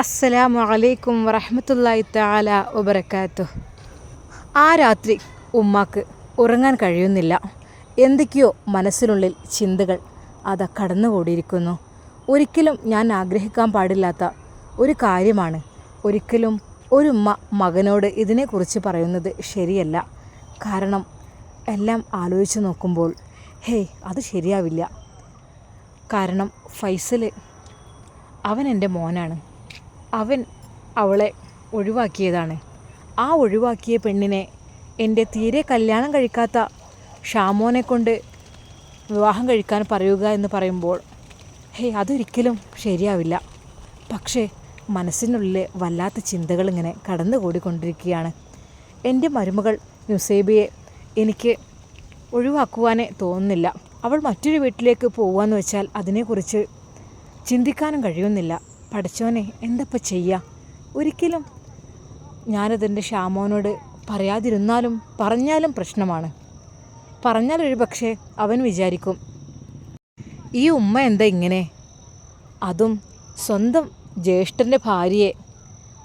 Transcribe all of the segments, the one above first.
അസ്സലാമു അലൈക്കും വറഹമത്തല്ലായി താല വബർക്കാത്തു ആ രാത്രി ഉമ്മാക്ക് ഉറങ്ങാൻ കഴിയുന്നില്ല. എന്തൊക്കെയോ മനസ്സിനുള്ളിൽ ചിന്തകൾ അത് കടന്നുകൂടിയിരിക്കുന്നു. ഒരിക്കലും ഞാൻ ആഗ്രഹിക്കാൻ പാടില്ലാത്ത ഒരു കാര്യമാണ്. ഒരിക്കലും ഒരു ഉമ്മ മകനോട് ഇതിനെക്കുറിച്ച് പറയുന്നത് ശരിയല്ല. കാരണം എല്ലാം ആലോചിച്ച് നോക്കുമ്പോൾ ഹേയ് അത് ശരിയാവില്ല. കാരണം ഫൈസൽ അവൻ എന്റെ മോനാണ്. അവൻ അവളെ ഒഴിവാക്കിയതാണ്. ആ ഒഴിവാക്കിയ പെണ്ണിനെ എന്റെ തീരെ കല്യാണം കഴിക്കാത്ത ഷാമോനെ കൊണ്ട് വിവാഹം കഴിക്കാൻ പറയുക എന്ന് പറയുമ്പോൾ ഹേയ് അതൊരിക്കലും ശരിയാവില്ല. പക്ഷേ മനസ്സിനുള്ളിൽ വല്ലാത്ത ചിന്തകൾ ഇങ്ങനെ കടന്നുകൂടിക്കൊണ്ടിരിക്കുകയാണ്. എന്റെ മരുമകൾ നുസൈബയെ എനിക്ക് ഒഴിവാക്കുവാനേ തോന്നുന്നില്ല. അവൾ മറ്റൊരു വീട്ടിലേക്ക് പോകുകയെന്ന് വെച്ചാൽ അതിനെക്കുറിച്ച് ചിന്തിക്കാനും കഴിയുന്നില്ല. പഠിച്ചോനെ എന്തപ്പോൾ ചെയ്യുക ഒരിക്കലും ഞാനതെന്റെ ഷ്യാമോനോട് പറയാതിരുന്നാലും പറഞ്ഞാലും പ്രശ്നമാണ്. പറഞ്ഞാൽ ഒരു പക്ഷേ അവൻ വിചാരിക്കും ഈ ഉമ്മ എന്താ ഇങ്ങനെ? അതും സ്വന്തം ജ്യേഷ്ഠന്റെ ഭാര്യയെ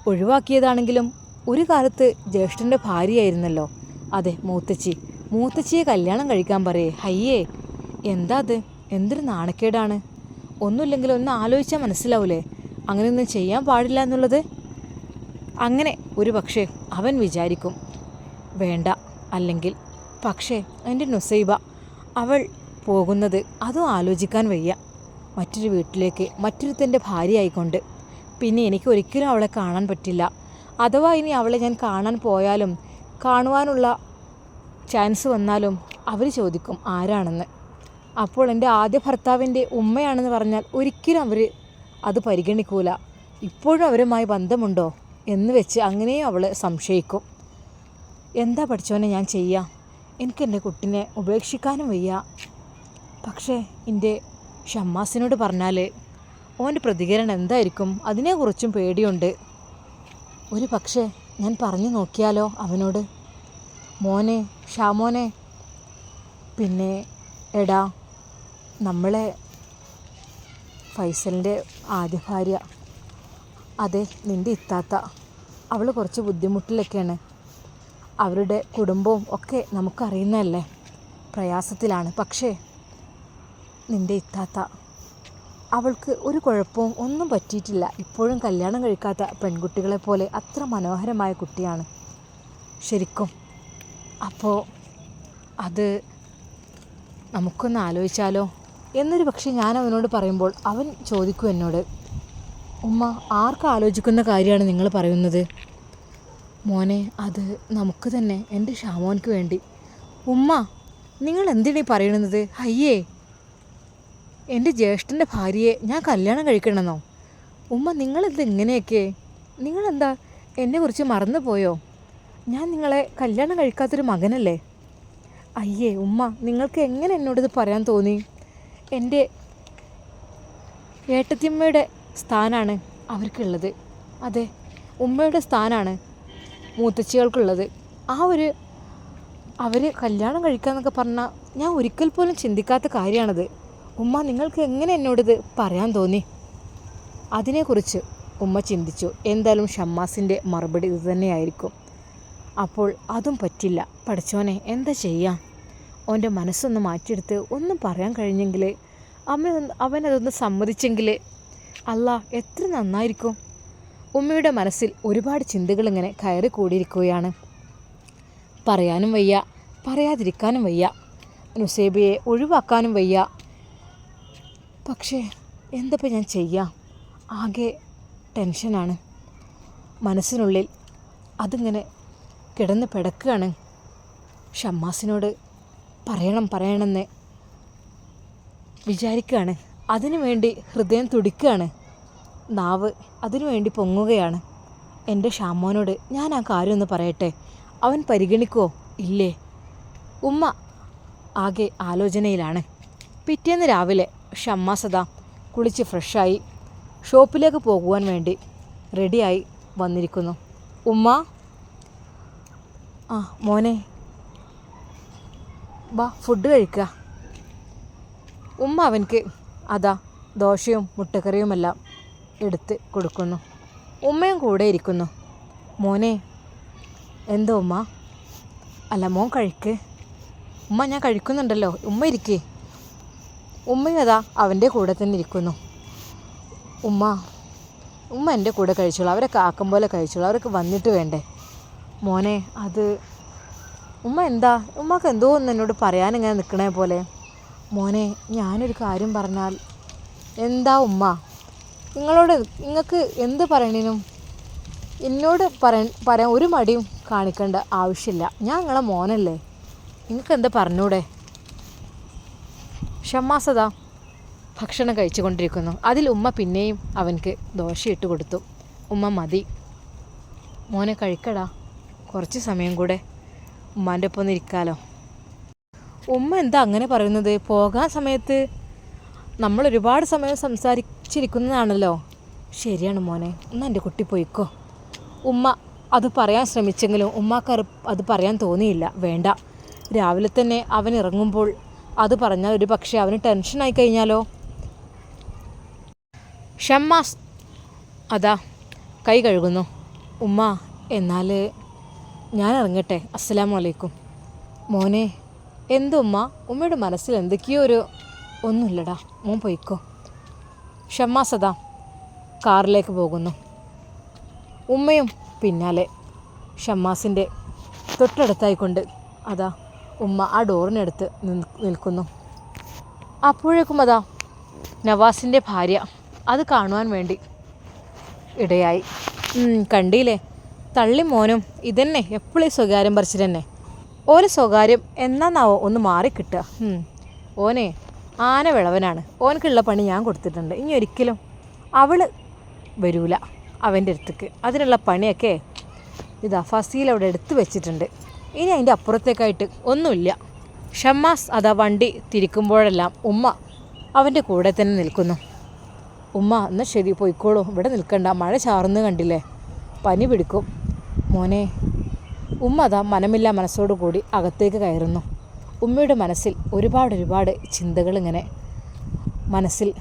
ഒഴിവാക്കിയതാണെങ്കിലും ഒരു കാലത്ത് ജ്യേഷ്ഠന്റെ ഭാര്യയായിരുന്നല്ലോ. അതെ മൂത്തച്ചി. മൂത്തച്ചിയെ കല്യാണം കഴിക്കാൻ പറയേ. ഹയ്യേ എന്താ അത്? എന്തൊരു നാണക്കേടാണ്. ഒന്നുമില്ലെങ്കിലും ഒന്ന് ആലോചിച്ചാൽ മനസ്സിലാവൂലേ? അങ്ങനെയൊന്നും ചെയ്യാൻ പാടില്ല എന്നുള്ളത്? അങ്ങനെ ഒരു പക്ഷേ അവൻ വിചാരിക്കും വേണ്ട അല്ലെങ്കിൽ പക്ഷേ എന്റെ നുസൈബ അവൾ പോകുന്നത് അതും ആലോചിക്കാൻ വയ്യ. മറ്റൊരു വീട്ടിലേക്ക് മറ്റൊരുത്തന്റെ ഭാര്യയായിക്കൊണ്ട്. പിന്നെ എനിക്ക് ഒരിക്കലും അവളെ കാണാൻ പറ്റില്ല. അഥവാ ഇനി അവളെ ഞാൻ കാണാൻ പോയാലും കാണുവാനുള്ള ചാൻസ് വന്നാലും അവർ ചോദിക്കും ആരാണെന്ന്. അപ്പോൾ എന്റെ ആദ്യ ഭർത്താവിന്റെ ഉമ്മയാണെന്ന് പറഞ്ഞാൽ ഒരിക്കലും അവർ അത് പരിഗണിക്കൂല. ഇപ്പോഴും അവരുമായി ബന്ധമുണ്ടോ? എന്ന് വെച്ച് അങ്ങനെയും അവൾ സംശയിക്കും. എന്താ പഠിച്ചവനെ ഞാൻ ചെയ്യാം? എനിക്ക് എന്റെ കുട്ടിനെ ഉപേക്ഷിക്കാനും വയ്യ. പക്ഷേ എന്റെ ഷമ്മാസിനോട് പറഞ്ഞാൽ ഓന്റെ പ്രതികരണം എന്തായിരിക്കും? അതിനെക്കുറിച്ചും പേടിയുണ്ട്. ഒരു പക്ഷേ ഞാൻ പറഞ്ഞു നോക്കിയാലോ അവനോട്? മോനെ ഷാമോനെ. പിന്നെ എടാ നമ്മളെ ഫൈസലിന്റെ ആദ്യ ഭാര്യ അതെ നിന്റെ ഇത്താത്ത. അവൾ കുറച്ച് ബുദ്ധിമുട്ടിലൊക്കെയാണ്. അവരുടെ കുടുംബവും ഒക്കെ നമുക്കറിയുന്നതല്ലേ? പ്രയാസത്തിലാണ്. പക്ഷേ നിന്റെ ഇത്താത്ത. അവൾക്ക് ഒരു കുഴപ്പവും ഒന്നും പറ്റിയിട്ടില്ല. ഇപ്പോഴും കല്യാണം കഴിക്കാത്ത പെൺകുട്ടികളെ പോലെ അത്ര മനോഹരമായ കുട്ടിയാണ്. ശരിക്കും. അപ്പോൾ അത് നമുക്കൊന്ന് ആലോചിച്ചാലോ? എന്നൊരു പക്ഷേ ഞാൻ അവനോട് പറയുമ്പോൾ അവൻ ചോദിക്കും എന്നോട് ഉമ്മ ആർക്ക് ആലോചിക്കുന്ന കാര്യമാണ് നിങ്ങൾ പറയുന്നത്? മോനെ അത് നമുക്ക് തന്നെ എന്റെ ഷാമോൻക്ക് വേണ്ടി. ഉമ്മ നിങ്ങൾ എന്തിനീ പറയണത്? അയ്യേ എന്റെ ജ്യേഷ്ഠന്റെ ഭാര്യയെ ഞാൻ കല്യാണം കഴിക്കണമെന്നോ? ഉമ്മ നിങ്ങളെന്ത് ഇങ്ങനെയൊക്കെ? നിങ്ങളെന്താ എന്നെക്കുറിച്ച് മറന്നു പോയോ? ഞാൻ നിങ്ങളെ കല്യാണം കഴിക്കാത്തൊരു മകനല്ലേ? അയ്യേ ഉമ്മ നിങ്ങൾക്ക് എങ്ങനെ എന്നോടിത് പറയാൻ തോന്നി? എന്റെ ഏട്ടത്തിയമ്മയുടെ സ്ഥാനാണ് അവർക്കുള്ളത്. അതെ ഉമ്മയുടെ സ്ഥാനാണ് മൂത്തച്ചികൾക്കുള്ളത്. ആ ഒരു അവർ കല്യാണം കഴിക്കാന്നൊക്കെ പറഞ്ഞാൽ ഞാൻ ഒരിക്കൽ പോലും ചിന്തിക്കാത്ത കാര്യമാണത് ഉമ്മ നിങ്ങൾക്ക് എങ്ങനെ എന്നോടിത് പറയാൻ തോന്നി? അതിനെക്കുറിച്ച് ഉമ്മ ചിന്തിച്ചു. എന്തായാലും ഷമ്മാസിന്റെ മറുപടി ഇത് തന്നെയായിരിക്കും. അപ്പോൾ അതും പറ്റില്ല. പഠിച്ചോനെ എന്താ ചെയ്യാം? അവന്റെ മനസ്സൊന്ന് മാറ്റിയെടുത്ത് ഒന്നും പറയാൻ കഴിഞ്ഞെങ്കിൽ അവൻ അവനതൊന്ന് സമ്മതിച്ചെങ്കിൽ അല്ല എത്ര നന്നായിരിക്കും. ഉമ്മയുടെ മനസ്സിൽ ഒരുപാട് ചിന്തകൾ ഇങ്ങനെ കയറി കൂടിയിരിക്കുകയാണ്. പറയാനും വയ്യ പറയാതിരിക്കാനും വയ്യ നുസേബിയെ ഒഴിവാക്കാനും വയ്യ. പക്ഷേ എന്തപ്പോൾ ഞാൻ ചെയ്യാം? ആകെ ടെൻഷനാണ്. മനസ്സിനുള്ളിൽ അതിങ്ങനെ കിടന്ന് പിടക്കുകയാണ് ഷമ്മാസിനോട് പറയണം പറയണമെന്ന് വിചാരിക്കുകയാണ്. അതിനുവേണ്ടി ഹൃദയം തുടിക്കുകയാണ്. നാവ് അതിനുവേണ്ടി പൊങ്ങുകയാണ്. എന്റെ ഷാമോനോട് ഞാൻ ആ കാര്യം ഒന്ന് പറയട്ടെ? അവൻ പരിഗണിക്കുമോ ഇല്ലേ. ഉമ്മ ആകെ ആലോചനയിലാണ്. പിറ്റേന്ന് രാവിലെ ഷമ്മാസദ കുളിച്ച് ഫ്രഷായി ഷോപ്പിലേക്ക് പോകുവാൻ വേണ്ടി റെഡിയായി വന്നിരിക്കുന്നു. ഉമ്മ? ആ മോനെ. വാ ഫുഡ് കഴിക്കുക. ഉമ്മ അവൻക്ക് അതാ ദോശയും മുട്ടക്കറിയുമെല്ലാം എടുത്ത് കൊടുക്കുന്നു. ഉമ്മയും കൂടെ ഇരിക്കുന്നു. മോനെ എന്തോ ഉമ്മ? അല്ല മോൻ കഴിക്ക്. ഉമ്മ ഞാൻ കഴിക്കുന്നുണ്ടല്ലോ. ഉമ്മ ഇരിക്കേ. ഉമ്മയും അതാ അവന്റെ കൂടെ തന്നെ ഇരിക്കുന്നു. ഉമ്മ ഉമ്മ എന്റെ കൂടെ കഴിച്ചോളൂ. അവരൊക്കെ ആക്കം പോലെ കഴിച്ചോളൂ. അവരൊക്കെ വന്നിട്ട് വേണ്ടേ? മോനെ അത് ഉമ്മ എന്താ? ഉമ്മക്ക് എന്തോ ഒന്ന് എന്നോട് പറയാനിങ്ങനെ നിൽക്കണേ പോലെ. മോനെ ഞാനൊരു കാര്യം പറഞ്ഞാൽ എന്താ ഉമ്മ? നിങ്ങളോട് നിങ്ങൾക്ക് എന്ത് പറയണേനും എന്നോട് പറ പറയാൻ ഒരു മടിയും കാണിക്കേണ്ട ആവശ്യമില്ല. ഞാൻ നിങ്ങളെ മോനല്ലേ. നിങ്ങൾക്ക് എന്താ പറഞ്ഞൂടെ? ഷമ്മാസതാ ഭക്ഷണം കഴിച്ചുകൊണ്ടിരിക്കുന്നു. അതിൽ ഉമ്മ പിന്നെയും അവനക്ക് ദോശ ഇട്ട് കൊടുത്തു. ഉമ്മ മതി. മോനെ കഴിക്കടാ. കുറച്ച് സമയം കൂടെ. ഉമ്മാന്റെ ഒപ്പം ഒന്ന് ഇരിക്കാലോ. ഉമ്മ എന്താ അങ്ങനെ പറയുന്നത്? പോകാൻ സമയത്ത് നമ്മൾ ഒരുപാട് സമയം സംസാരിച്ചിരിക്കുന്നതാണല്ലോ. ശരിയാണ് മോനെ ഒന്ന് എന്റെ കുട്ടി പോയിക്കോ. ഉമ്മ അത് പറയാൻ ശ്രമിച്ചെങ്കിലും ഉമ്മാക്ക് അത് പറയാൻ തോന്നിയില്ല വേണ്ട. രാവിലെ തന്നെ അവൻ ഇറങ്ങുമ്പോൾ അത് പറഞ്ഞാൽ ഒരു പക്ഷേ അവന് ടെൻഷനായി കഴിഞ്ഞാലോ? ഷമ്മാസ് അതാ കൈ കഴുകുന്നു. ഉമ്മ എന്നാൽ ഞാൻ ഇറങ്ങട്ടെ. അസ്സലാമു അലൈക്കും. മോനെ എന്തുമ്മ ഉമ്മയുടെ മനസ്സിൽ എന്തൊക്കെയോ ഒരു ഒന്നുമില്ലടാ. മോൻ പോയിക്കോ. ഷമ്മാസ് സദാ കാറിലേക്ക് പോകുന്നു. ഉമ്മയും പിന്നാലെ ഷമ്മാസിന്റെ തൊട്ടടുത്തായിക്കൊണ്ട് അതാ ഉമ്മ ആ ഡോറിനടുത്ത് നിൽ- നിൽക്കുന്നു. അപ്പോഴേക്കും അതാ നവാസിന്റെ ഭാര്യ അത് കാണുവാൻ വേണ്ടി ഇടയായി. ഉം, കണ്ടീലേ തള്ളി മോനും ഇതന്നെ എപ്പോഴും സ്വകാര്യം പറിച്ചിട്ട് തന്നെ. ഓരോ സ്വകാര്യം എന്നാന്നാവോ ഒന്ന് മാറി കിട്ടുക. ഓനെ ആന വിളവനാണ്. ഓനക്കുള്ള പണി ഞാൻ കൊടുത്തിട്ടുണ്ട്. ഇനി ഒരിക്കലും അവൾ വരൂല അവന്റെ അടുത്തേക്ക്. അതിനുള്ള പണിയൊക്കെ ഇതാ ഫസീൽ അവിടെ എടുത്തു വെച്ചിട്ടുണ്ട്. ഇനി അതിന്റെ അപ്പുറത്തേക്കായിട്ട് ഒന്നുമില്ല. ഷമ്മാസ് അതാ വണ്ടി തിരിക്കുമ്പോഴെല്ലാം ഉമ്മ അവന്റെ കൂടെ തന്നെ നിൽക്കുന്നു. ഉമ്മ എന്നാൽ ശരി പോയിക്കോളൂ. ഇവിടെ നിൽക്കണ്ട. മഴ ചാർന്ന് കണ്ടില്ലേ? പനി പിടിക്കും. മോനെ ഉമ്മ അതാ മനമില്ല മനസ്സോടു കൂടി അകത്തേക്ക് കയറുന്നു. ഉമ്മയുടെ മനസ്സിൽ ഒരുപാട് ഒരുപാട് ചിന്തകൾ ഇങ്ങനെ മനസ്സിൽ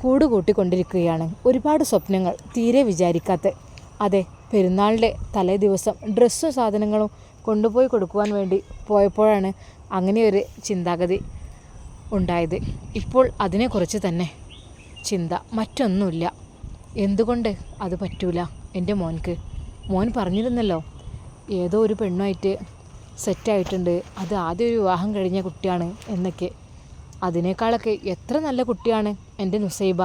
കൂടുകൂട്ടിക്കൊണ്ടിരിക്കുകയാണ്. ഒരുപാട് സ്വപ്നങ്ങൾ തീരെ വിചാരിക്കാത്ത അതെ പെരുന്നാളിന്റെ തലേ ദിവസം ഡ്രസ്സും സാധനങ്ങളും കൊണ്ടുപോയി കൊടുക്കുവാൻ വേണ്ടി പോയപ്പോഴാണ് അങ്ങനെയൊരു ചിന്താഗതി ഉണ്ടായത്. ഇപ്പോൾ അതിനെക്കുറിച്ച് തന്നെ ചിന്ത മറ്റൊന്നുമില്ല. എന്തുകൊണ്ട് അത് പറ്റൂല എന്റെ മോൻക്ക്? മോൻ പറഞ്ഞിരുന്നല്ലോ ഏതോ ഒരു പെണ്ണുമായിട്ട് സെറ്റായിട്ടുണ്ട് അത് ആദ്യം ഒരു വിവാഹം കഴിഞ്ഞ കുട്ടിയാണ് എന്നൊക്കെ. അതിനേക്കാളൊക്കെ എത്ര നല്ല കുട്ടിയാണ് എന്റെ നുസൈബ.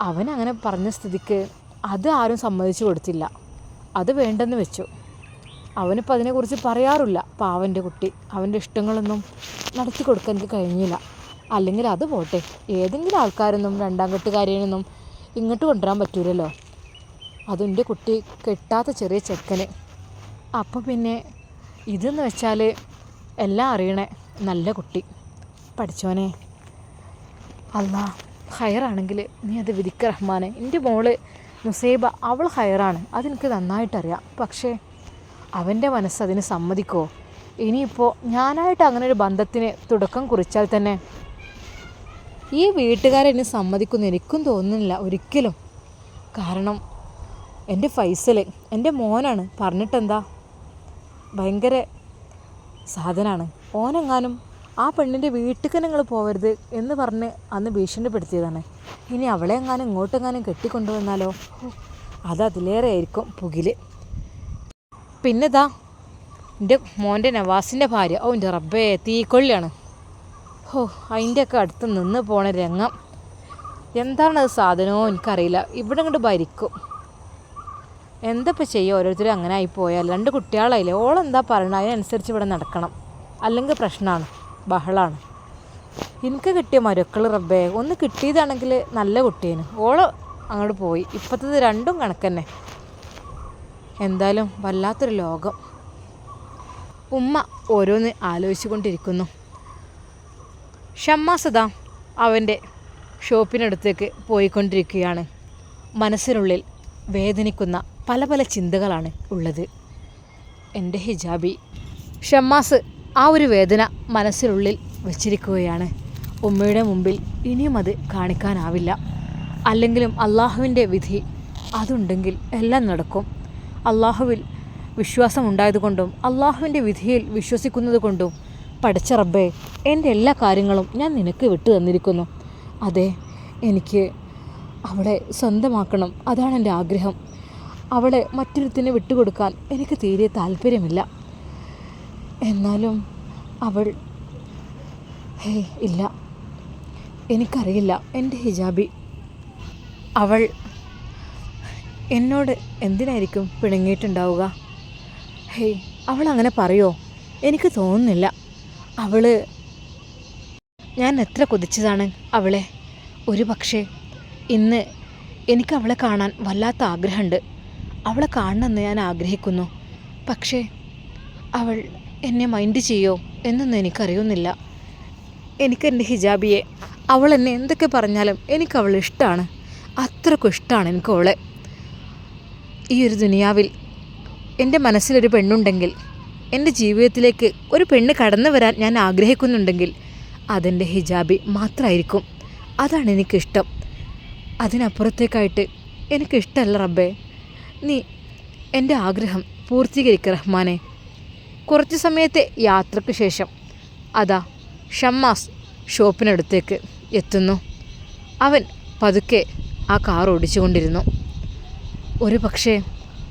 അവൻ അങ്ങനെ പറഞ്ഞ സ്ഥിതിക്ക് അത് ആരും സമ്മതിച്ചു കൊടുത്തില്ല. അത് വേണ്ടെന്ന് വെച്ചു. അവനിപ്പോൾ അതിനെക്കുറിച്ച് പറയാറില്ല. പാവന്റെ കുട്ടി. അവന്റെ ഇഷ്ടങ്ങളൊന്നും നടത്തി കൊടുക്കാൻ എനിക്ക് കഴിഞ്ഞില്ല. അല്ലെങ്കിൽ അത് പോട്ടെ. ഏതെങ്കിലും ആൾക്കാരൊന്നും രണ്ടാം കെട്ടുകാരിയൊന്നും ഇങ്ങോട്ട് കൊണ്ടുവരാൻ പറ്റൂലല്ലോ. അതെന്റെ കുട്ടി കെട്ടാത്ത ചെറിയ ചെക്കന്. അപ്പോൾ പിന്നെ ഇതെന്ന് വെച്ചാൽ എല്ലാം അറിയണേ നല്ല കുട്ടി. പഠിച്ചോനെ അല്ല ഹയറാണെങ്കിൽ നീ അത് വിധിക്ക റഹ്മാനെ. എന്റെ മോൾ നുസൈബ അവൾ ഹയറാണ്. അതെനിക്ക് നന്നായിട്ടറിയാം. പക്ഷേ അവന്റെ മനസ്സ് അതിന് സമ്മതിക്കോ ഇനിയിപ്പോൾ ഞാനായിട്ട് അങ്ങനെ ഒരു ബന്ധത്തിന് തുടക്കം കുറിച്ചാൽ തന്നെ ഈ വീട്ടുകാരെന്നെ സമ്മതിക്കുന്നു എനിക്കും തോന്നുന്നില്ല ഒരിക്കലും. കാരണം എന്റെ ഫൈസൽ എന്റെ മോനാണ്. പറഞ്ഞിട്ടെന്താ? ഭയങ്കര സാധനമാണ് ഓനെങ്ങാനും ആ പെണ്ണിന്റെ വീട്ടിലേക്ക് നിങ്ങൾ പോകരുത് എന്ന് പറഞ്ഞ് അന്ന് ഭീഷണിപ്പെടുത്തിയതാണ്. ഇനി അവളെ എങ്ങാനും ഇങ്ങോട്ടെങ്ങാനും കെട്ടിക്കൊണ്ടുവന്നാലോ? അത് അതിലേറെ ആയിരിക്കും പുകിൽ. പിന്നെതാ എന്റെ മോന്റെ നവാസിന്റെ ഭാര്യ. ഓ എന്റെ റബ്ബേ തീക്കൊള്ളിയാണ്. ഹോ അതിന്റെയൊക്കെ അടുത്ത് നിന്ന് പോണ രംഗം. എന്താണ് സാധനമോ എനിക്കറിയില്ല. ഇവിടെ അങ്ങോട്ട് ഭരിക്കും. എന്തപ്പോൾ ചെയ്യുക ഓരോരുത്തരും അങ്ങനെ ആയി പോയാൽ രണ്ട് കുട്ടികളായില്ലേ? ഓളെന്താ പറയണത് അതിനനുസരിച്ച് ഇവിടെ നടക്കണം. അല്ലെങ്കിൽ പ്രശ്നമാണ് ബഹളമാണ് എനിക്ക് കിട്ടിയ മരുക്കൾ റബ്ബേ ഒന്ന് കിട്ടിയതാണെങ്കിൽ നല്ല കുട്ടീന്. ഓൾ അങ്ങോട്ട് പോയി. ഇപ്പോഴത്തത് രണ്ടും കണക്കന്നെ. എന്തായാലും വല്ലാത്തൊരു ലോകം. ഉമ്മ ഓരോന്ന് ആലോചിച്ചു കൊണ്ടിരിക്കുന്നു ഷമ്മാസദാ അവന്റെ ഷോപ്പിനടുത്തേക്ക് പോയിക്കൊണ്ടിരിക്കുകയാണ്. മനസ്സിനുള്ളിൽ വേദനിക്കുന്ന പല പല ചിന്തകളാണ് ഉള്ളത്. എന്റെ ഹിജാബി ഷമ്മാസ് ആ ഒരു വേദന മനസ്സിനുള്ളിൽ വച്ചിരിക്കുകയാണ്. ഉമ്മയുടെ മുമ്പിൽ ഇനിയും അത് കാണിക്കാനാവില്ല. അല്ലെങ്കിലും അള്ളാഹുവിന്റെ വിധി അതുണ്ടെങ്കിൽ എല്ലാം നടക്കും. അള്ളാഹുവിൽ വിശ്വാസം ഉണ്ടായതുകൊണ്ടും അള്ളാഹുവിന്റെ വിധിയിൽ വിശ്വസിക്കുന്നത് കൊണ്ടും പഠിച്ച റബ്ബേ എന്റെ എല്ലാ കാര്യങ്ങളും ഞാൻ നിനക്ക് വിട്ടു തന്നിരിക്കുന്നു. അതെ എനിക്ക് അവിടെ സ്വന്തമാക്കണം. അതാണ് എന്റെ ആഗ്രഹം. അവളെ മറ്റൊരുത്തിന് വിട്ടുകൊടുക്കാൻ എനിക്ക് തീരെ താല്പര്യമില്ല. എന്നാലും അവൾ ഹേ ഇല്ല. എനിക്കറിയില്ല എന്റെ ഹിജാബി. അവൾ എന്നോട് എന്തിനായിരിക്കും പിണങ്ങിയിട്ടുണ്ടാവുക? ഹേയ് അവൾ അങ്ങനെ പറയോ? എനിക്ക് തോന്നുന്നില്ല. അവൾ ഞാൻ എത്ര കൊതിച്ചതാണ് അവളെ. ഒരു പക്ഷേ ഇന്ന് എനിക്ക് അവളെ കാണാൻ വല്ലാത്ത ആഗ്രഹമുണ്ട്. അവളെ കാണണമെന്ന് ഞാൻ ആഗ്രഹിക്കുന്നു. പക്ഷേ അവൾ എന്നെ മൈൻഡ് ചെയ്യോ എന്നൊന്നും എനിക്കറിയുന്നില്ല. എനിക്ക് എന്റെ ഹിജാബിയെ അവൾ എന്നെ എന്തൊക്കെ പറഞ്ഞാലും എനിക്ക് അവൾ ഇഷ്ടമാണ് അത്രക്കും ഇഷ്ടമാണ് എനിക്ക് അവളെ. ഈ ഒരു ദുനിയാവിൽ എന്റെ മനസ്സിലൊരു പെണ്ണുണ്ടെങ്കിൽ എന്റെ ജീവിതത്തിലേക്ക് ഒരു പെണ്ണ് കടന്നു വരാൻ ഞാൻ ആഗ്രഹിക്കുന്നുണ്ടെങ്കിൽ അതെന്റെ ഹിജാബി മാത്രമായിരിക്കും അതാണ് എനിക്കിഷ്ടം. അതിനപ്പുറത്തേക്കായിട്ട് എനിക്കിഷ്ടമല്ല റബ്ബേ. നീ എന്റെ ആഗ്രഹം പൂർത്തീകരിക്കുക റഹ്മാനെ. കുറച്ച് സമയത്തെ യാത്രയ്ക്ക് ശേഷം അതാ ഷമ്മാസ് ഷോപ്പിനടുത്തേക്ക് എത്തുന്നു. അവൻ പതുക്കെ ആ കാർ ഓടിച്ചുകൊണ്ടിരുന്നു. ഒരു പക്ഷേ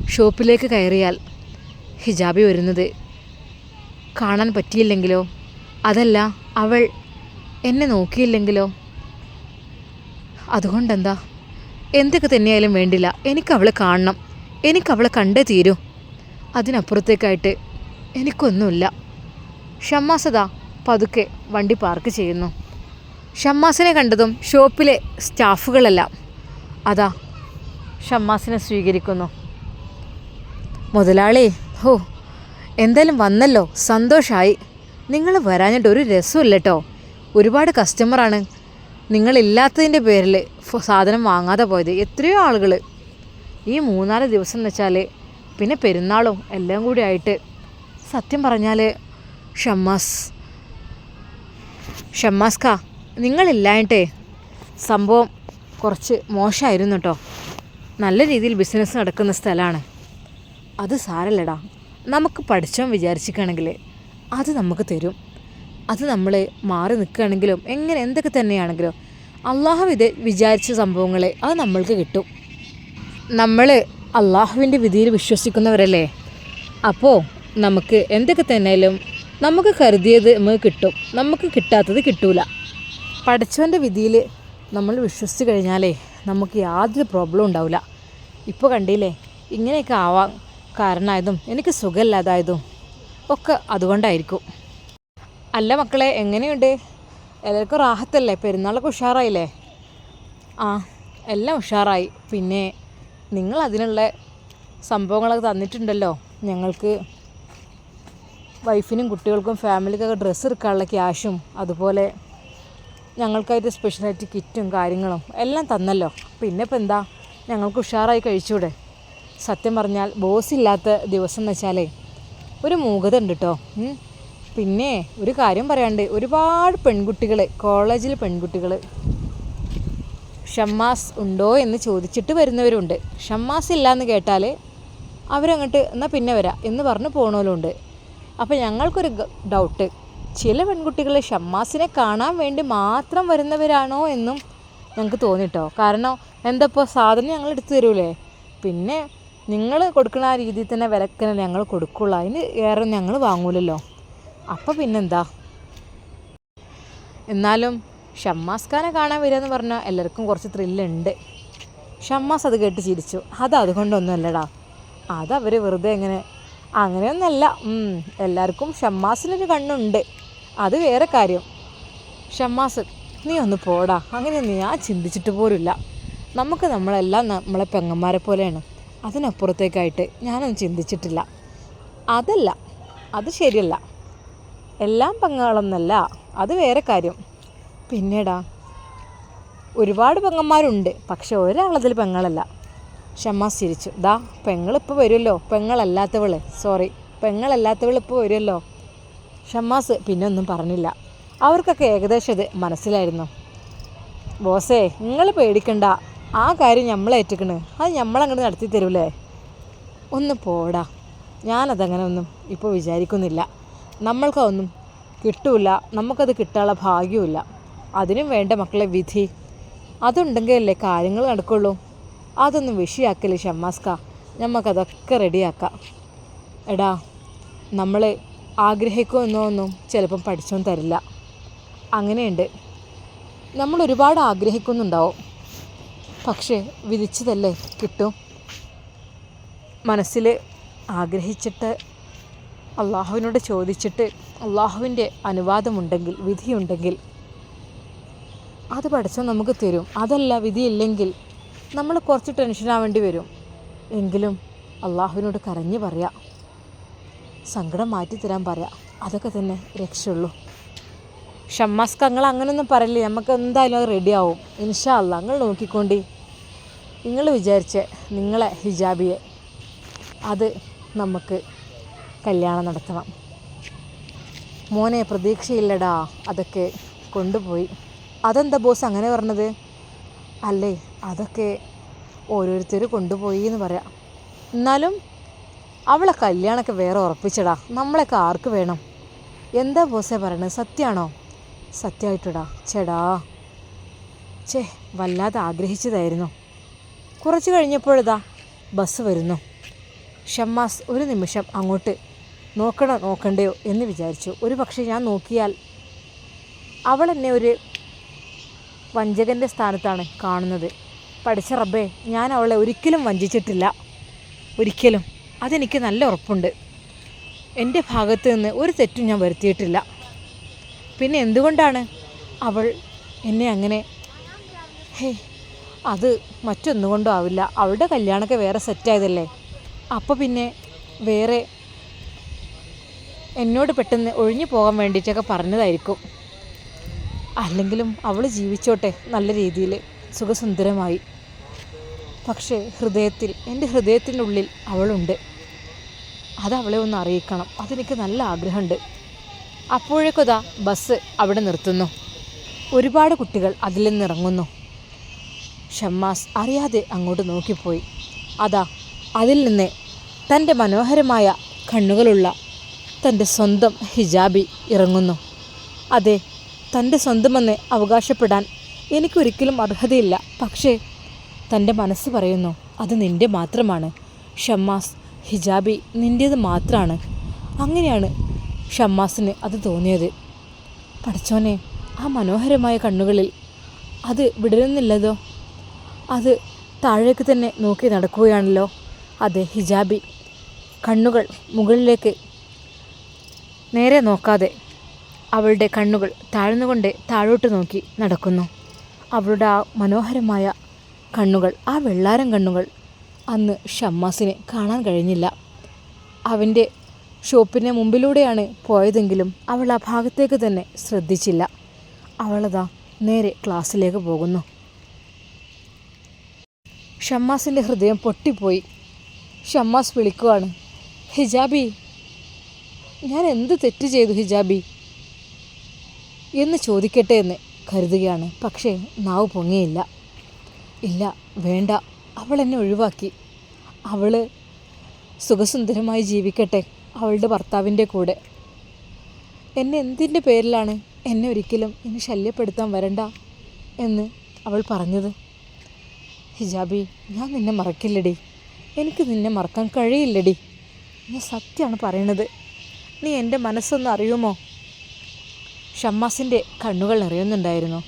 ഷോപ്പിലേക്ക് കയറിയാൽ ഹിജാബി വരുന്നത് കാണാൻ പറ്റിയില്ലെങ്കിലോ? അതല്ല അവൾ എന്നെ നോക്കിയില്ലെങ്കിലോ? അതുകൊണ്ടെന്താ? എന്തൊക്കെ തന്നെയായാലും വേണ്ടില്ല. എനിക്ക് അവളെ കാണണം. എനിക്ക് അവളെ കണ്ടേ തീരൂ. അതിനപ്പുറത്തേക്കായിട്ട് എനിക്കൊന്നുമില്ല. ഷമ്മാസദാ പതുക്കെ വണ്ടി പാർക്ക് ചെയ്യുന്നു. ഷമ്മാസിനെ കണ്ടതും ഷോപ്പിലെ സ്റ്റാഫുകളെല്ലാം അതാ ഷമ്മാസിനെ സ്വീകരിക്കുന്നു. മുതലാളി ഹോ എന്തായാലും വന്നല്ലോ. സന്തോഷമായി നിങ്ങൾ വരാഞ്ഞിട്ട് ഒരു രസമില്ല കേട്ടോ ഒരുപാട് കസ്റ്റമറാണ് നിങ്ങളില്ലാത്തതിന്റെ പേരിൽ സാധനം വാങ്ങാതെ പോയത്. എത്രയോ ആളുകൾ ഈ മൂന്നാൽ ദിവസം എന്ന് വെച്ചാൽ പിന്നെ പെരുന്നാളും എല്ലാം കൂടി ആയിട്ട് സത്യം പറഞ്ഞാൽ ഷമ്മാസ്. ഷമ്മാസ് ഷമ്മാസ്ക നിങ്ങളില്ലായിട്ടേ സംഭവം കുറച്ച് മോശമായിരുന്നു കേട്ടോ നല്ല രീതിയിൽ ബിസിനസ് നടക്കുന്ന സ്ഥലമാണ് അത് സാരല്ലടാ. നമുക്ക് പഠിച്ചോ വിചാരിച്ചിരിക്കുകയാണെങ്കിൽ അത് നമുക്ക് തരും. അത് നമ്മൾ മാറി നിൽക്കുകയാണെങ്കിലും എങ്ങനെ എന്തൊക്കെ തന്നെയാണെങ്കിലും അള്ളാഹു ഇത് വിചാരിച്ച സംഭവങ്ങളെ അത് നമ്മൾക്ക് കിട്ടും. നമ്മൾ അള്ളാഹുവിന്റെ വിധിയിൽ വിശ്വസിക്കുന്നവരല്ലേ? അപ്പോൾ നമുക്ക് എന്തൊക്കെ തന്നെയാലും നമുക്ക് കരുതിയത് നമുക്ക് കിട്ടും. നമുക്ക് കിട്ടാത്തത് കിട്ടൂല. പഠിച്ചവന്റെ വിധിയിൽ നമ്മൾ വിശ്വസിച്ച് കഴിഞ്ഞാലേ നമുക്ക് യാതൊരു പ്രോബ്ലം ഉണ്ടാവില്ല ഇപ്പോൾ കണ്ടില്ലേ? ഇങ്ങനെയൊക്കെ ആവാൻ കാരണമായതും എനിക്ക് സുഖമില്ലാതായതും ഒക്കെ അതുകൊണ്ടായിരിക്കും. അല്ല മക്കളെ എങ്ങനെയുണ്ട്? എല്ലാവർക്കും റാഹത്തല്ലേ? പെരുന്നാളൊക്കെ ഉഷാറായില്ലേ? ആ എല്ലാം ഉഷാറായി. പിന്നെ നിങ്ങൾ അതിനുള്ള സംഭവങ്ങളൊക്കെ തന്നിട്ടുണ്ടല്ലോ. ഞങ്ങൾക്ക് വൈഫിനും കുട്ടികൾക്കും ഫാമിലിക്കൊക്കെ ഡ്രസ്സ് എടുക്കാനുള്ള ക്യാഷും അതുപോലെ ഞങ്ങൾക്കായിട്ട് സ്പെഷ്യലായിട്ട് കിറ്റും കാര്യങ്ങളും എല്ലാം തന്നല്ലോ. പിന്നെ ഇപ്പം എന്താ? ഞങ്ങൾക്ക് ഉഷാറായി കഴിച്ചൂടെ. സത്യം പറഞ്ഞാൽ ബോസ് ഇല്ലാത്ത ദിവസം എന്ന് വെച്ചാലേ ഒരു മൂകത ഉണ്ട് കേട്ടോ പിന്നെ ഒരു കാര്യം പറയാണ്ട് ഒരുപാട് പെൺകുട്ടികൾ കോളേജിൽ പെൺകുട്ടികൾ ഷമ്മാസ് ഉണ്ടോ എന്ന് ചോദിച്ചിട്ട് വരുന്നവരുണ്ട്. ഷമ്മാസ് ഇല്ല എന്ന് കേട്ടാൽ അവരങ്ങോട്ട് എന്നാൽ പിന്നെ വരാം എന്ന് പറഞ്ഞ് പോകണമല്ലോണ്ട് അപ്പോൾ ഞങ്ങൾക്കൊരു ഡൗട്ട് ചില പെൺകുട്ടികൾ ഷമ്മാസിനെ കാണാൻ വേണ്ടി മാത്രം വരുന്നവരാണോ എന്നും ഞങ്ങൾക്ക് തോന്നിട്ടോ? കാരണം എന്താ ഇപ്പോൾ സാധനം ഞങ്ങൾ എടുത്തു തരൂലേ? പിന്നെ നിങ്ങൾ കൊടുക്കുന്ന ആ രീതിയിൽ തന്നെ വിലക്കനെ ഞങ്ങൾ കൊടുക്കുള്ളൂ. അതിന് ഏറെ ഞങ്ങൾ വാങ്ങൂലല്ലോ. അപ്പോൾ പിന്നെന്താ? എന്നാലും ഷമ്മാസ് ഖാനെ കാണാൻ വരിക എന്ന് പറഞ്ഞാൽ എല്ലാവർക്കും കുറച്ച് ത്രില്ലുണ്ട് ഷമ്മാസ് അത് കേട്ട് ചിരിച്ചു. അത് അതുകൊണ്ടൊന്നുമല്ലടാ. അതവർ വെറുതെ എങ്ങനെ അങ്ങനെയൊന്നല്ല എല്ലാവർക്കും ഷമ്മാസിനൊരു കണ്ണുണ്ട്. അത് വേറെ കാര്യം. ഷമ്മാസ് നീ ഒന്ന് പോടാ. അങ്ങനെയൊന്നും ഞാൻ ചിന്തിച്ചിട്ട് പോലുമില്ല. നമുക്ക് നമ്മളെല്ലാം നമ്മളെ പെങ്ങന്മാരെ പോലെയാണ്. അതിനപ്പുറത്തേക്കായിട്ട് ഞാനൊന്നും ചിന്തിച്ചിട്ടില്ല. അതല്ല. അത് ശരിയല്ല. എല്ലാം പെങ്ങുകളൊന്നല്ല അത് വേറെ കാര്യം. പിന്നെടാ ഒരുപാട് പെങ്ങന്മാരുണ്ട് പക്ഷെ ഒരാളതിൽ പെങ്ങളല്ല. ഷമ്മാസ് ചിരിച്ചു. ദാ പെങ്ങളിപ്പോൾ വരുമല്ലോ പെങ്ങളല്ലാത്തവൾ സോറി പെങ്ങളല്ലാത്തവൾ ഇപ്പോൾ വരുമല്ലോ ഷമ്മാസ് പിന്നെ ഒന്നും പറഞ്ഞില്ല. അവർക്കൊക്കെ ഏകദേശം ഇത് മനസ്സിലായിരുന്നു. ബോസേ നിങ്ങൾ പേടിക്കണ്ട. ആ കാര്യം നമ്മൾ നമ്മളേറ്റിക്കണ് അത് നമ്മളങ്ങോട്ട് നടത്തി തരൂലേ. ഒന്ന് പോടാ. ഞാനതങ്ങനെ ഒന്നും ഇപ്പോൾ വിചാരിക്കുന്നില്ല. നമ്മൾക്കതൊന്നും കിട്ടൂല. നമുക്കത് കിട്ടാനുള്ള ഭാഗ്യമില്ല അതിനും വേണ്ട മക്കളെ വിധി. അതുണ്ടെങ്കിലല്ലേ കാര്യങ്ങൾ നടക്കുള്ളൂ. അതൊന്നും വിഷയാക്കല്ലേ ഷമ്മാസ്ക. നമുക്കതൊക്കെ റെഡിയാക്കാം. എടാ നമ്മൾ ആഗ്രഹിക്കുമെന്നൊന്നും ചിലപ്പം പഠിച്ചോന്ന് തരില്ല. അങ്ങനെയുണ്ട്. നമ്മൾ ഒരുപാട് ആഗ്രഹിക്കുന്നുണ്ടാവും. പക്ഷേ വിധിച്ചതല്ലേ കിട്ടും? മനസ്സിൽ ആഗ്രഹിച്ചിട്ട് അള്ളാഹുവിനോട് ചോദിച്ചിട്ട് അള്ളാഹുവിന്റെ അനുവാദമുണ്ടെങ്കിൽ വിധിയുണ്ടെങ്കിൽ അത് പഠിച്ചാൽ നമുക്ക് തരും. അതല്ല വിധിയില്ലെങ്കിൽ നമ്മൾ കുറച്ച് ടെൻഷനാവേണ്ടി വരും. എങ്കിലും അള്ളാഹുവിനോട് കരഞ്ഞു പറയാ. സങ്കടം മാറ്റി തരാൻ പറയാം. അതൊക്കെ തന്നെ രക്ഷയുള്ളൂ. ഷമ്മാസ്ക നിങ്ങൾ അങ്ങനെയൊന്നും പറയില്ലേ? നമുക്ക് എന്തായാലും അത് റെഡിയാവും ഇൻഷാ അല്ല നിങ്ങൾ നോക്കിക്കൊണ്ടി. നിങ്ങൾ വിചാരിച്ച നിങ്ങളെ ഹിജാബിയെ അത് നമുക്ക് കല്യാണം നടത്തണം. മോനെ പ്രതീക്ഷയില്ലടാ. അതൊക്കെ കൊണ്ടുപോയി. അതെന്താ ബോസ് അങ്ങനെ പറഞ്ഞത്? അല്ലേ അതൊക്കെ ഓരോരുത്തർ കൊണ്ടുപോയി എന്ന് പറയാം. എന്നാലും അവളെ കല്യാണമൊക്കെ വേറെ ഉറപ്പിച്ചടാ. നമ്മളൊക്കെ ആർക്ക് വേണം? എന്താ ബോസേ പറയണത്? സത്യമാണോ സത്യമായിട്ടടാ. ചേടാ ചേ വല്ലാതെ ആഗ്രഹിച്ചതായിരുന്നു. കുറച്ച് കഴിഞ്ഞപ്പോഴതാ ബസ് വരുന്നു. ഷമ്മാസ് ഒരു നിമിഷം അങ്ങോട്ട് നോക്കണോ നോക്കണ്ടയോ എന്ന് വിചാരിച്ചു. ഒരു പക്ഷേ ഞാൻ നോക്കിയാൽ അവൾ എന്നെ ഒരു വഞ്ചകന്റെ സ്ഥാനത്താണ് കാണുന്നത്. പഠിച്ച റബ്ബേ ഞാൻ അവളെ ഒരിക്കലും വഞ്ചിച്ചിട്ടില്ല. ഒരിക്കലും. അതെനിക്ക് നല്ല ഉറപ്പുണ്ട്. എന്റെ ഭാഗത്ത് നിന്ന് ഒരു തെറ്റും ഞാൻ വരുത്തിയിട്ടില്ല. പിന്നെ എന്തുകൊണ്ടാണ് അവൾ എന്നെ അങ്ങനെ? ഹേ അത് മറ്റൊന്നുകൊണ്ടും ആവില്ല. അവളുടെ കല്യാണമൊക്കെ വേറെ സെറ്റായതല്ലേ അപ്പോൾ പിന്നെ വേറെ എന്നോട് പെട്ടെന്ന് ഒഴിഞ്ഞു പോകാൻ വേണ്ടിയിട്ടൊക്കെ പറഞ്ഞതായിരിക്കും. അല്ലെങ്കിലും അവൾ ജീവിച്ചോട്ടെ നല്ല രീതിയിൽ സുഖസുന്ദരമായി. പക്ഷേ ഹൃദയത്തിൽ എന്റെ ഹൃദയത്തിനുള്ളിൽ അവളുണ്ട്. അത് അവളെ ഒന്ന് അറിയിക്കണം. അതെനിക്ക് നല്ല ആഗ്രഹമുണ്ട്. അപ്പോഴേക്കൊതാ ബസ് അവിടെ നിർത്തുന്നു. ഒരുപാട് കുട്ടികൾ അതിൽ നിന്നിറങ്ങുന്നു. ഷമ്മാസ് അറിയാതെ അങ്ങോട്ട് നോക്കിപ്പോയി. അതാ അതിൽ നിന്ന് തന്റെ മനോഹരമായ കണ്ണുകളുള്ള തന്റെ സ്വന്തം ഹിജാബി ഇറങ്ങുന്നു. അതെ തന്റെ സ്വന്തമെന്ന് അവകാശപ്പെടാൻ എനിക്കൊരിക്കലും അർഹതയില്ല. പക്ഷേ തന്റെ മനസ്സ് പറയുന്നു അത് നിന്റെ മാത്രമാണ്. ഷമ്മാസ് ഹിജാബി നിന്റേത് മാത്രമാണ് അങ്ങനെയാണ് ഷമ്മാസിന് അത് തോന്നിയത്. പഠിച്ചോനെ ആ മനോഹരമായ കണ്ണുകളിൽ അത് വിടരുന്നില്ലതോ അത് താഴേക്ക് തന്നെ നോക്കി നടക്കുകയാണല്ലോ. അതെ ഹിജാബി കണ്ണുകൾ മുകളിലേക്ക് നേരെ നോക്കാതെ അവളുടെ കണ്ണുകൾ താഴ്ന്നുകൊണ്ട് താഴോട്ട് നോക്കി നടക്കുന്നു. അവളുടെ ആ മനോഹരമായ കണ്ണുകൾ ആ വെള്ളാരം കണ്ണുകൾ അന്ന് ഷമ്മാസിനെ കാണാൻ കഴിഞ്ഞില്ല. അവന്റെ ഷോപ്പിന് മുമ്പിലൂടെയാണ് പോയതെങ്കിലും അവൾ ആ ഭാഗത്തേക്ക് തന്നെ ശ്രദ്ധിച്ചില്ല. അവളതാ നേരെ ക്ലാസ്സിലേക്ക് പോകുന്നു. ഷമ്മാസിന്റെ ഹൃദയം പൊട്ടിപ്പോയി. ഷമ്മാസ് വിളിക്കുവാണ് ഹിജാബി ഞാൻ എന്ത് തെറ്റ് ചെയ്തു ഹിജാബി? എന്ന് ചോദിക്കട്ടെ എന്ന് കരുതുകയാണ്. പക്ഷേ നാവ് പൊങ്ങിയില്ല. ഇല്ല വേണ്ട. അവൾ എന്നെ ഒഴിവാക്കി. അവൾ സുഖസുന്ദരമായി ജീവിക്കട്ടെ അവളുടെ ഭർത്താവിന്റെ കൂടെ. എന്നെ എന്തിന്റെ പേരിലാണ് എന്നെ ഒരിക്കലും ഇനി ശല്യപ്പെടുത്താൻ വരണ്ട എന്ന് അവൾ പറഞ്ഞത്? ഹിജാബി ഞാൻ നിന്നെ മറക്കില്ലടി. എനിക്ക് നിന്നെ മറക്കാൻ കഴിയില്ലടി. ഞാൻ സത്യമാണ് പറയണത്. നീ എന്റെ മനസ്സൊന്ന് അറിയുമോ? ഷമ്മാസിന്റെ കണ്ണുകൾ നിറയുന്നുണ്ടായിരുന്നു.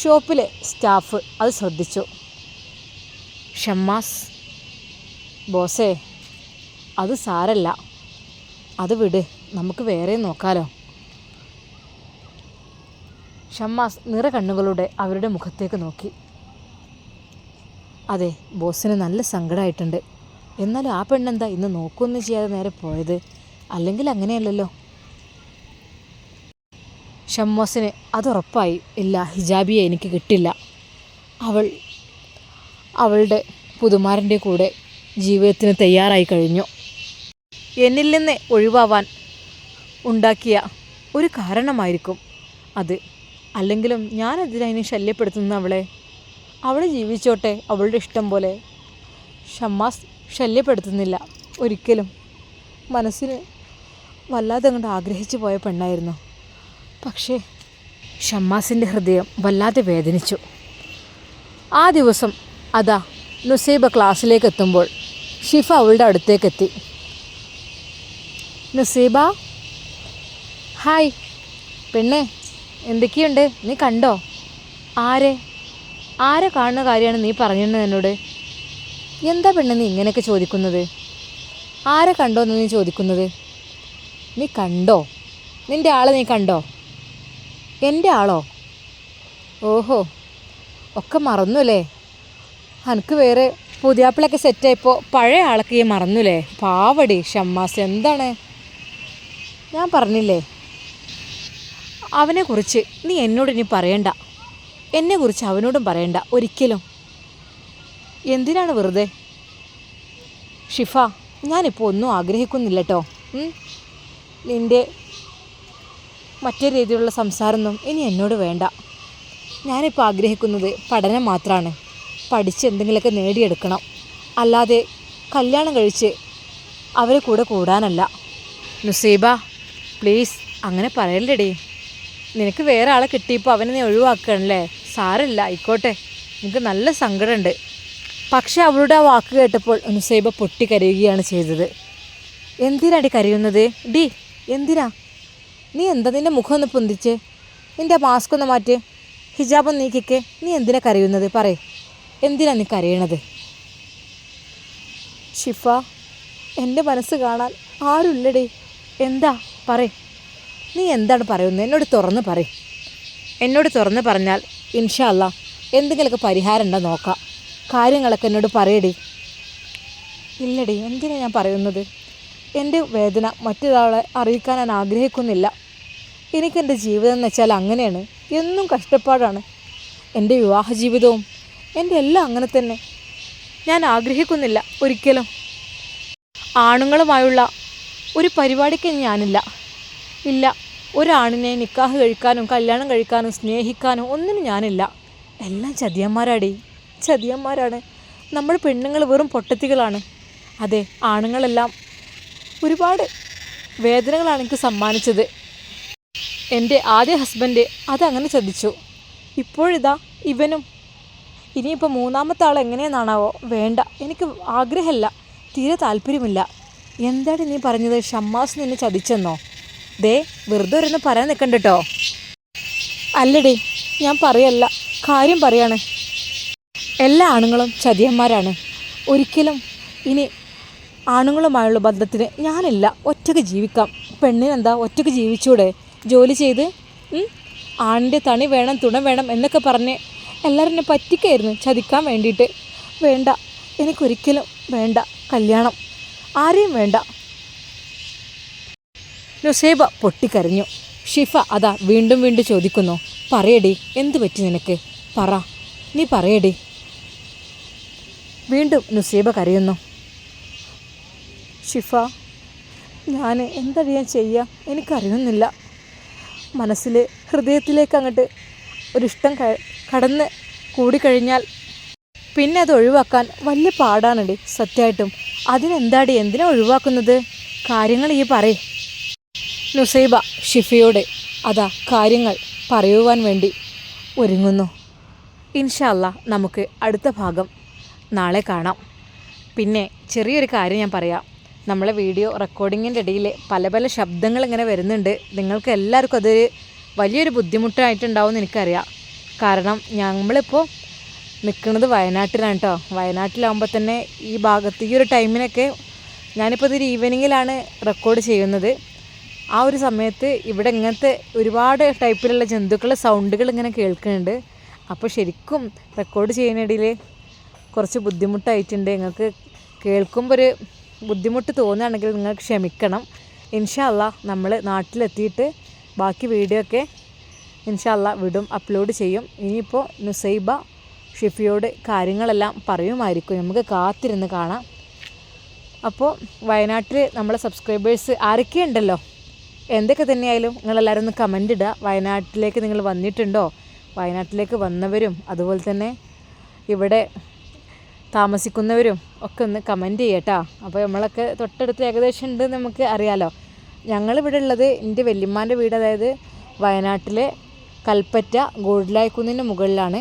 ഷോപ്പിലെ സ്റ്റാഫ് അത് ശ്രദ്ധിച്ചു. ഷമ്മാസ് ബോസേ അത് സാരല്ല. അത് വിട് നമുക്ക് വേറെ നോക്കാലോ. ഷമ്മാസ് നിറ കണ്ണുകളുടെ അവരുടെ മുഖത്തേക്ക് നോക്കി. അതെ ബോസിന് നല്ല സങ്കടമായിട്ടുണ്ട് എന്നാലും ആ പെണ്ണെന്താ ഇന്ന് നോക്കുമെന്ന് ചെയ്യാതെ നേരെ പോയത്? അല്ലെങ്കിൽ അങ്ങനെയല്ലല്ലോ. ഷമ്മോസിന് അതുറപ്പായി ഇല്ല ഹിജാബിയെ എനിക്ക് കിട്ടില്ല. അവൾ അവളുടെ പുതുമാരന്റെ കൂടെ ജീവിതത്തിന് തയ്യാറായി കഴിഞ്ഞു. എന്നിൽ നിന്ന് ഒഴിവാവാൻ ഉണ്ടാക്കിയ ഒരു കാരണമായിരിക്കും അത്. അല്ലെങ്കിലും ഞാൻ അതിനെ ശല്യപ്പെടുത്തുന്ന അവളെ? അവൾ ജീവിച്ചോട്ടെ അവളുടെ ഇഷ്ടം പോലെ. ഷമ്മാസ് ശല്യപ്പെടുത്തുന്നില്ല. ഒരിക്കലും മനസ്സിന് വല്ലാതെ അങ്ങോട്ട് ആഗ്രഹിച്ചു പോയ പെണ്ണായിരുന്നു. പക്ഷേ ഷമ്മാസിന്റെ ഹൃദയം വല്ലാതെ വേദനിച്ചു. ആ ദിവസം അതാ നുസൈബ ക്ലാസ്സിലേക്ക് എത്തുമ്പോൾ ഷിഫ അവളുടെ അടുത്തേക്കെത്തി നുസൈബ? ഹായ്. പെണ്ണെ എന്തൊക്കെയുണ്ട്? നീ കണ്ടോ? ആരെ? ആരെ കാണുന്ന കാര്യമാണ് നീ പറഞ്ഞിരുന്നത് എന്നോട്? എന്താ പെണ്ണെ നീ ഇങ്ങനെയൊക്കെ ചോദിക്കുന്നത്? ആരെ കണ്ടോ എന്ന് നീ ചോദിക്കുന്നത്? നീ കണ്ടോ? നിന്റെ ആളെ നീ കണ്ടോ? എന്റെ ആളോ? ഓഹോ ഒക്കെ മറന്നുല്ലേ? എനിക്ക് വേറെ പുതിയാപ്പിളൊക്കെ സെറ്റായപ്പോൾ പഴയ ആളൊക്കെ ഈ മറന്നുല്ലേ? പാവടി ഷമ്മാസ് എന്താണ്? ഞാൻ പറഞ്ഞില്ലേ? അവനെക്കുറിച്ച് നീ എന്നോട് ഇനി പറയണ്ട. എന്നെക്കുറിച്ച് അവനോടും പറയണ്ട ഒരിക്കലും. എന്തിനാണ് വെറുതെ? ഷിഫ ഞാനിപ്പോൾ ഒന്നും ആഗ്രഹിക്കുന്നില്ല കേട്ടോ നിന്റെ മറ്റേ രീതിയിലുള്ള സംസാരമൊന്നും ഇനി എന്നോട് വേണ്ട. ഞാനിപ്പോൾ ആഗ്രഹിക്കുന്നത് പഠനം മാത്രമാണ് പഠിച്ച് എന്തെങ്കിലുമൊക്കെ നേടിയെടുക്കണം. അല്ലാതെ കല്യാണം കഴിച്ച് അവരെ കൂടെ കൂടാനല്ല. നുസീബ പ്ലീസ് അങ്ങനെ പറയല്ലേടി. നിനക്ക് വേറെ ആളെ കിട്ടിയപ്പോൾ അവനെ നീ ഒഴിവാക്കണല്ലേ സാരല്ല ആയിക്കോട്ടെ. എനിക്ക് നല്ല സങ്കടമുണ്ട്. പക്ഷേ അവളുടെ ആ വാക്ക് കേട്ടപ്പോൾ നുസൈബ പൊട്ടി കരയുകയാണ് ചെയ്തത്. എന്തിനാടി കരയുന്നത്? ഡി എന്തിനാ? നീ എന്താ നിന്റെ മുഖം ഒന്ന് പൊന്തിച്ച്? നിന്റെ മാസ്ക് ഒന്ന് മാറ്റ്. ഹിജാബ് ഒന്ന് നീക്കിക്കേ. നീ എന്തിനാ കരയുന്നത്? പറയും. എന്തിനാ നീ കരയണത്? ഷിഫ എന്റെ മനസ്സ് കാണാൻ ആരുമില്ലടേ. എന്താ? പറ നീ എന്താണ് പറയുന്നത്? എന്നോട് തുറന്ന് പറ എന്നോട് തുറന്ന് പറഞ്ഞാൽ ഇൻഷാല്ല എന്തെങ്കിലുമൊക്കെ പരിഹാരം ഉണ്ടോ നോക്കാം. കാര്യങ്ങളൊക്കെ എന്നോട് പറയടി. ഇല്ലടി എന്തിനാ ഞാൻ പറയുന്നത്? എന്റെ വേദന മറ്റൊരാളെ അറിയിക്കാൻ ഞാൻ ആഗ്രഹിക്കുന്നില്ല. എനിക്കെന്റെ ജീവിതം എന്ന് വെച്ചാൽ അങ്ങനെയാണ്. എന്നും കഷ്ടപ്പാടാണ്. എന്റെ വിവാഹ ജീവിതവും എന്റെ എല്ലാം അങ്ങനെ തന്നെ. ഞാൻ ആഗ്രഹിക്കുന്നില്ല ഒരിക്കലും. ആണുങ്ങളുമായുള്ള ഒരു പരിപാടിക്ക് ഞാനില്ല. ഇല്ല ഒരാണിനെ നിക്കാഹ് കഴിക്കാനും കല്യാണം കഴിക്കാനും സ്നേഹിക്കാനും ഒന്നിനും ഞാനില്ല. എല്ലാം ചതിയന്മാരാടി. ചതിയന്മാരാണ്. നമ്മൾ പെണ്ണുങ്ങൾ വെറും പൊട്ടത്തികളാണ്. അതെ ആണുങ്ങളെല്ലാം ഒരുപാട് വേദനകളാണ് എനിക്ക് സമ്മാനിച്ചത്. എന്റെ ആദ്യ ഹസ്ബൻഡ് അതങ്ങനെ ചതിച്ചു ഇപ്പോഴിതാ ഇവനും. ഇനിയിപ്പോൾ മൂന്നാമത്തെ ആൾ എങ്ങനെയെന്നാണാവോ വേണ്ട. എനിക്ക് ആഗ്രഹമില്ല. തീരെ താല്പര്യമില്ല. എന്താണ് നീ പറഞ്ഞത്? ഷമ്മാസ് നിന്നെ ചതിച്ചെന്നോ? ദേ വെറുതെ ഒരെന്ന് പറയാൻ നിൽക്കണ്ട കേട്ടോ അല്ലടി ഞാൻ പറയല്ല. കാര്യം പറയാണ്. എല്ലാ ആണുങ്ങളും ചതിയന്മാരാണ്. ഒരിക്കലും ഇനി ആണുങ്ങളുമായുള്ള ബന്ധത്തിന് ഞാനില്ല. ഒറ്റയ്ക്ക് ജീവിക്കാം. പെണ്ണിനെന്താ ഒറ്റയ്ക്ക് ജീവിച്ചൂടെ? ജോലി ചെയ്ത്? ആണിന്റെ തണി വേണം തുണ വേണം എന്നൊക്കെ പറഞ്ഞ് എല്ലാവരും എന്നെ പറ്റിക്കായിരുന്നു ചതിക്കാൻ വേണ്ടിയിട്ട്. വേണ്ട എനിക്കൊരിക്കലും വേണ്ട കല്യാണം. ആരെയും വേണ്ട. നുസേബ പൊട്ടിക്കരഞ്ഞു. ഷിഫ അതാ വീണ്ടും വീണ്ടും ചോദിക്കുന്നു പറയടി എന്തു പറ്റി നിനക്ക്? പറ നീ പറയടി. വീണ്ടും നുസേബ കരയുന്നു. ഷിഫ ഞാൻ എന്താ ഞാൻ ചെയ്യുക എനിക്കറിയുന്നില്ല. മനസ്സിൽ ഹൃദയത്തിലേക്ക് അങ്ങോട്ട് ഒരിഷ്ടം കടന്ന് കൂടിക്കഴിഞ്ഞാൽ പിന്നെ അത് ഒഴിവാക്കാൻ വലിയ പാടാണടി സത്യമായിട്ടും അതിനെന്താടി എന്തിനാ ഒഴിവാക്കുന്നത്? കാര്യങ്ങൾ ഈ പറയേ. നുസൈബ ഷിഫയോട് അതാ കാര്യങ്ങൾ പറയുവാൻ വേണ്ടി ഒരുങ്ങുന്നു. ഇൻഷല്ല നമുക്ക് അടുത്ത ഭാഗം നാളെ കാണാം. പിന്നെ ചെറിയൊരു കാര്യം ഞാൻ പറയാം. നമ്മളെ വീഡിയോ റെക്കോർഡിങ്ങിന്റെ ഇടയിൽ പല പല ശബ്ദങ്ങൾ ഇങ്ങനെ വരുന്നുണ്ട്. നിങ്ങൾക്ക് എല്ലാവർക്കും അതൊരു വലിയൊരു ബുദ്ധിമുട്ടായിട്ടുണ്ടാവും എന്ന് എനിക്കറിയാം. കാരണം നമ്മളിപ്പോൾ നിൽക്കുന്നത് വയനാട്ടിലാണ് കേട്ടോ വയനാട്ടിലാകുമ്പോൾ തന്നെ ഈ ഭാഗത്ത് ഈ ഒരു ടൈമിനൊക്കെ ഞാനിപ്പോൾ ഇതൊരു ഈവനിങ്ങിലാണ് റെക്കോർഡ് ചെയ്യുന്നത്. ആ ഒരു സമയത്ത് ഇവിടെ ഇങ്ങനത്തെ ഒരുപാട് ടൈപ്പിലുള്ള ജന്തുക്കളുടെ സൗണ്ടുകൾ ഇങ്ങനെ കേൾക്കുന്നുണ്ട്. അപ്പോൾ ശരിക്കും റെക്കോർഡ് ചെയ്യുന്നതിടയിൽ കുറച്ച് ബുദ്ധിമുട്ടായിട്ടുണ്ട്. നിങ്ങൾക്ക് കേൾക്കുമ്പോൾ ഒരു ബുദ്ധിമുട്ട് തോന്നുകയാണെങ്കിൽ നിങ്ങൾ ക്ഷമിക്കണം. ഇൻഷാല്ല നമ്മൾ നാട്ടിലെത്തിയിട്ട് ബാക്കി വീഡിയോ ഒക്കെ ഇൻഷാല്ല വിടും അപ്ലോഡ് ചെയ്യും. ഇനിയിപ്പോൾ നുസൈബ ഷിഫിയോട് കാര്യങ്ങളെല്ലാം പറയുമായിരിക്കും. നമുക്ക് കാത്തിരുന്ന് കാണാം. അപ്പോൾ വയനാട്ടിൽ നമ്മളെ സബ്സ്ക്രൈബേഴ്സ് ആരൊക്കെ ഉണ്ടല്ലോ എന്തൊക്കെ തന്നെയായാലും നിങ്ങളെല്ലാവരും ഒന്ന് കമന്റ് ഇടുക. വയനാട്ടിലേക്ക് നിങ്ങൾ വന്നിട്ടുണ്ടോ? വയനാട്ടിലേക്ക് വന്നവരും അതുപോലെ തന്നെ ഇവിടെ താമസിക്കുന്നവരും ഒക്കെ ഒന്ന് കമന്റ് ചെയ്യട്ടോ. അപ്പോൾ നമ്മളൊക്കെ തൊട്ടടുത്ത് ഏകദേശം ഉണ്ട് നമുക്ക് അറിയാലോ. ഞങ്ങളിവിടെ ഉള്ളത് എന്റെ വല്യമ്മാന്റെ വീട് അതായത് വയനാട്ടിലെ കൽപ്പറ്റ ഗോൾഡിലായ്ക്കുന്നിന്റെ മുകളിലാണ്.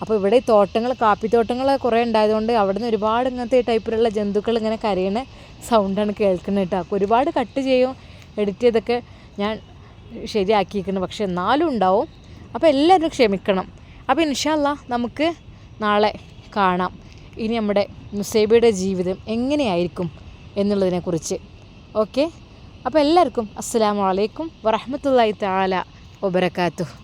അപ്പോൾ ഇവിടെ ഈ തോട്ടങ്ങൾ കാപ്പിത്തോട്ടങ്ങൾ കുറേ ഉണ്ടായതുകൊണ്ട് അവിടെ നിന്ന് ഒരുപാട് ഇങ്ങനത്തെ ടൈപ്പിലുള്ള ജന്തുക്കൾ ഇങ്ങനെ കരയണ സൗണ്ടാണ് കേൾക്കുന്നത് കേട്ടോ. ഒരുപാട് കട്ട് ചെയ്യും എഡിറ്റ് ചെയ്തൊക്കെ ഞാൻ ശരിയാക്കിയിരിക്കുന്നു. പക്ഷേ എന്നാലും ഉണ്ടാവും. അപ്പോൾ എല്ലാവരും ക്ഷമിക്കണം. അപ്പോൾ ഇൻഷാല്ല നമുക്ക് നാളെ കാണാം. ഇനി നമ്മുടെ മുസൈബയുടെ ജീവിതം എങ്ങനെയായിരിക്കും എന്നുള്ളതിനെക്കുറിച്ച്. ഓക്കെ? അപ്പോൾ എല്ലാവർക്കും അസ്സാം വലൈക്കും വറഹ്മത്തുള്ളാഹി താല വബറകാതുഹു.